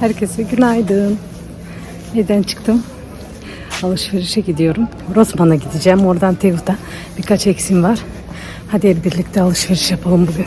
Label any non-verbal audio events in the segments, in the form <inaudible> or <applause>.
Herkese günaydın. Evden çıktım. Alışverişe gidiyorum. Rosman'a gideceğim. Oradan Tevut'a birkaç eksim var. Hadi hep birlikte alışveriş yapalım bugün.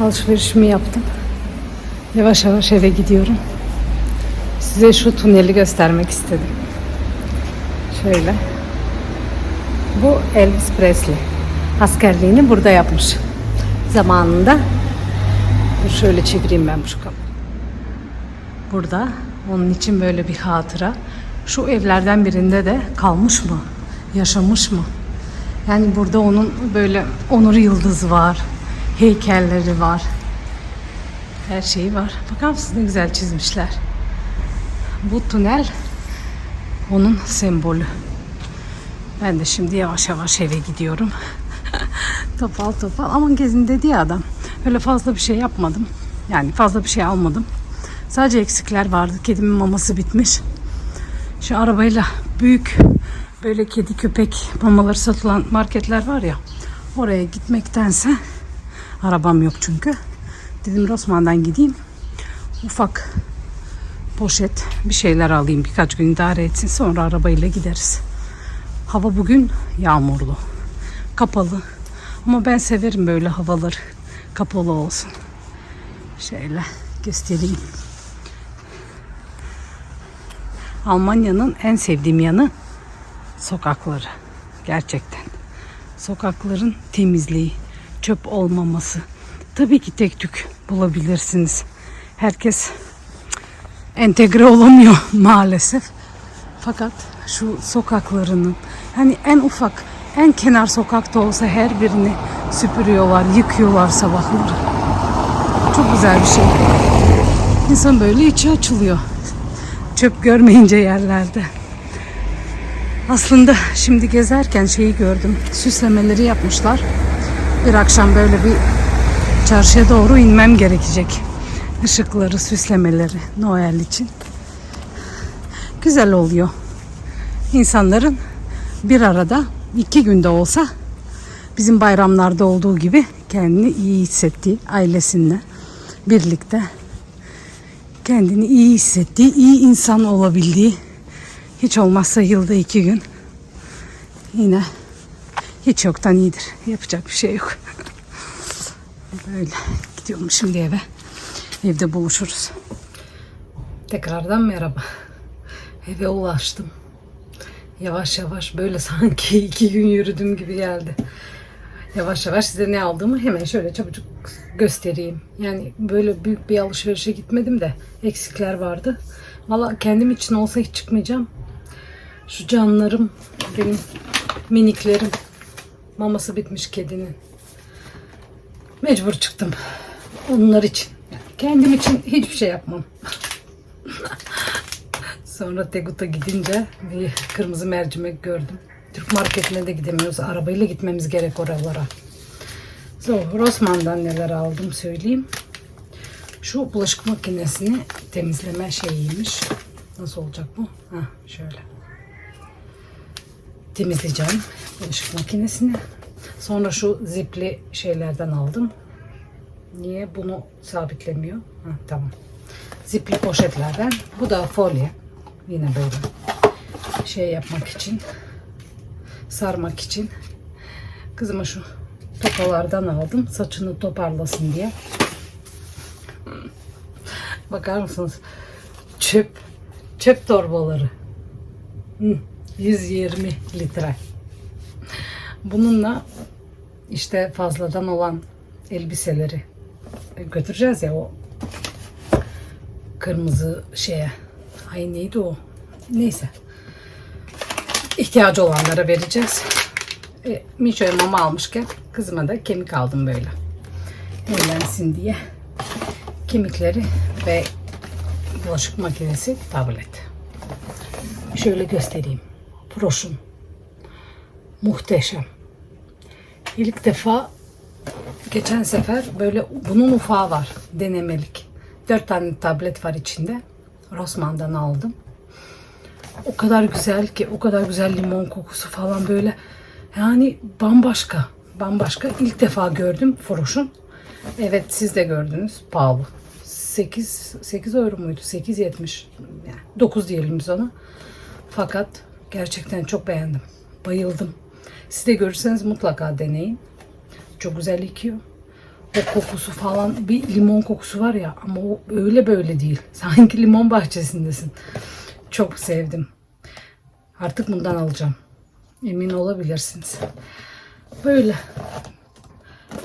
Alışverişimi yaptım. Yavaş yavaş eve gidiyorum. Size şu tüneli göstermek istedim. Şöyle. Bu Elvis Presley. askerliğini burada yapmış. Zamanında. Şöyle çevireyim ben şu kapıyı. Burada onun için böyle bir hatıra. Şu evlerden birinde de kalmış mı? Yaşamış mı? Yani burada onun böyle onur yıldızı var. Heykelleri var. Her şeyi var. Bakar mısınız ne güzel çizmişler. Bu tünel onun sembolü. Ben de şimdi yavaş yavaş eve gidiyorum. <laughs> topal topal. Aman gezin dedi ya adam. Öyle fazla bir şey yapmadım. Yani fazla bir şey almadım. Sadece eksikler vardı. Kedimin maması bitmiş. Şu arabayla büyük böyle kedi köpek mamaları satılan marketler var ya. Oraya gitmektense arabam yok çünkü. Dedim Rosman'dan gideyim. Ufak poşet bir şeyler alayım. Birkaç gün idare etsin. Sonra arabayla gideriz. Hava bugün yağmurlu. Kapalı. Ama ben severim böyle havalar kapalı olsun. Şöyle göstereyim. Almanya'nın en sevdiğim yanı sokakları. Gerçekten. Sokakların temizliği, çöp olmaması. Tabii ki tek tük bulabilirsiniz. Herkes entegre olamıyor <laughs> maalesef. Fakat şu sokaklarının hani en ufak en kenar sokakta olsa her birini süpürüyorlar, yıkıyorlar sabahları. Çok güzel bir şey. İnsan böyle içi açılıyor. Çöp görmeyince yerlerde. Aslında şimdi gezerken şeyi gördüm. Süslemeleri yapmışlar. Bir akşam böyle bir çarşıya doğru inmem gerekecek. Işıkları, süslemeleri Noel için. Güzel oluyor. İnsanların bir arada iki günde olsa bizim bayramlarda olduğu gibi kendini iyi hissettiği ailesinle birlikte kendini iyi hissettiği, iyi insan olabildiği hiç olmazsa yılda iki gün yine hiç yoktan iyidir. Yapacak bir şey yok. <laughs> Böyle gidiyorum şimdi eve. Evde buluşuruz. Tekrardan merhaba. Eve ulaştım. Yavaş yavaş böyle sanki iki gün yürüdüm gibi geldi. Yavaş yavaş size ne aldığımı hemen şöyle çabucak göstereyim. Yani böyle büyük bir alışverişe gitmedim de eksikler vardı. Valla kendim için olsa hiç çıkmayacağım. Şu canlarım, benim miniklerim. Maması bitmiş kedinin. Mecbur çıktım. Onlar için. Kendim için hiçbir şey yapmam. <laughs> Sonra Tegut'a gidince bir kırmızı mercimek gördüm. Türk marketine de gidemiyoruz. Arabayla gitmemiz gerek oralara. So, Rossmann'dan neler aldım söyleyeyim. Şu bulaşık makinesini temizleme şeyiymiş. Nasıl olacak bu? Ha, şöyle. Temizleyeceğim bulaşık makinesini. Sonra şu zipli şeylerden aldım. Niye bunu sabitlemiyor? Ha, tamam. Zipli poşetlerden. Bu da folye. Yine böyle şey yapmak için sarmak için kızıma şu tokalardan aldım. Saçını toparlasın diye. Bakar mısınız? Çöp. Çöp torbaları. Hı, 120 litre. Bununla işte fazladan olan elbiseleri götüreceğiz ya o kırmızı şeye. Ay neydi o? Neyse. İhtiyacı olanlara vereceğiz. E, Mişo'ya mama almışken kızıma da kemik aldım böyle. Eğlensin diye. Kemikleri ve bulaşık makinesi tablet. Şöyle göstereyim. Proşun. Muhteşem. İlk defa geçen sefer böyle bunun ufağı var. Denemelik. Dört tane tablet var içinde. Rossmann'dan aldım. O kadar güzel ki, o kadar güzel limon kokusu falan böyle. Yani bambaşka, bambaşka. İlk defa gördüm Froş'un. Evet siz de gördünüz. Pahalı. 8, 8 euro muydu? 8.70. Yani 9 diyelim biz ona. Fakat gerçekten çok beğendim. Bayıldım. Siz de görürseniz mutlaka deneyin. Çok güzel yıkıyor. O kokusu falan bir limon kokusu var ya ama o öyle böyle değil. <laughs> Sanki limon bahçesindesin. Çok sevdim. Artık bundan alacağım. Emin olabilirsiniz. Böyle.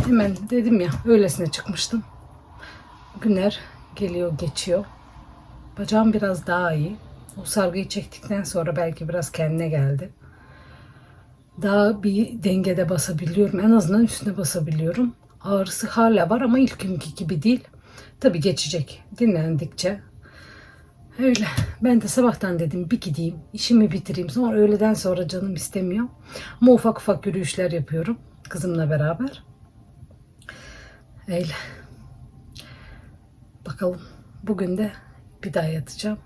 Hemen dedim ya öylesine çıkmıştım. Günler geliyor geçiyor. Bacağım biraz daha iyi. O sargıyı çektikten sonra belki biraz kendine geldi. Daha bir dengede basabiliyorum. En azından üstüne basabiliyorum. Ağrısı hala var ama ilk günkü gibi değil. Tabii geçecek. Dinlendikçe. Öyle. Ben de sabahtan dedim bir gideyim. işimi bitireyim. Sonra öğleden sonra canım istemiyor. Ama ufak ufak yürüyüşler yapıyorum. Kızımla beraber. Öyle. Bakalım. Bugün de bir daha yatacağım.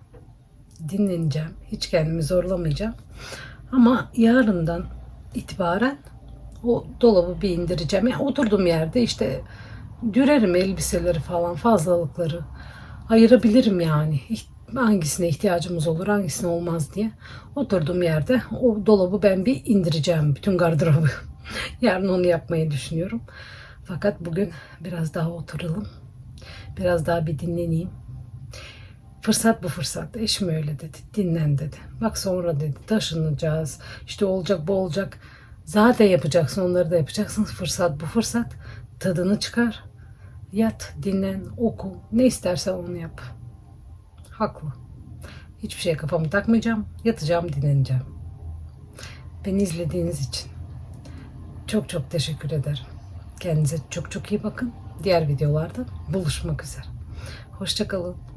Dinleneceğim. Hiç kendimi zorlamayacağım. Ama yarından itibaren o dolabı bir indireceğim. Yani oturduğum yerde işte dürerim elbiseleri falan fazlalıkları. Ayırabilirim yani. Hangisine ihtiyacımız olur hangisine olmaz diye. Oturduğum yerde o dolabı ben bir indireceğim. Bütün gardırobu. <laughs> Yarın onu yapmayı düşünüyorum. Fakat bugün biraz daha oturalım. Biraz daha bir dinleneyim. Fırsat bu fırsat. Eşim öyle dedi. Dinlen dedi. Bak sonra dedi taşınacağız. İşte olacak bu olacak. Zaten yapacaksın onları da yapacaksın. Fırsat bu fırsat. Tadını çıkar. Yat, dinlen, oku. Ne istersen onu yap. Haklı. Hiçbir şeye kafamı takmayacağım. Yatacağım, dinleneceğim. Beni izlediğiniz için çok çok teşekkür ederim. Kendinize çok çok iyi bakın. Diğer videolarda buluşmak üzere. Hoşçakalın.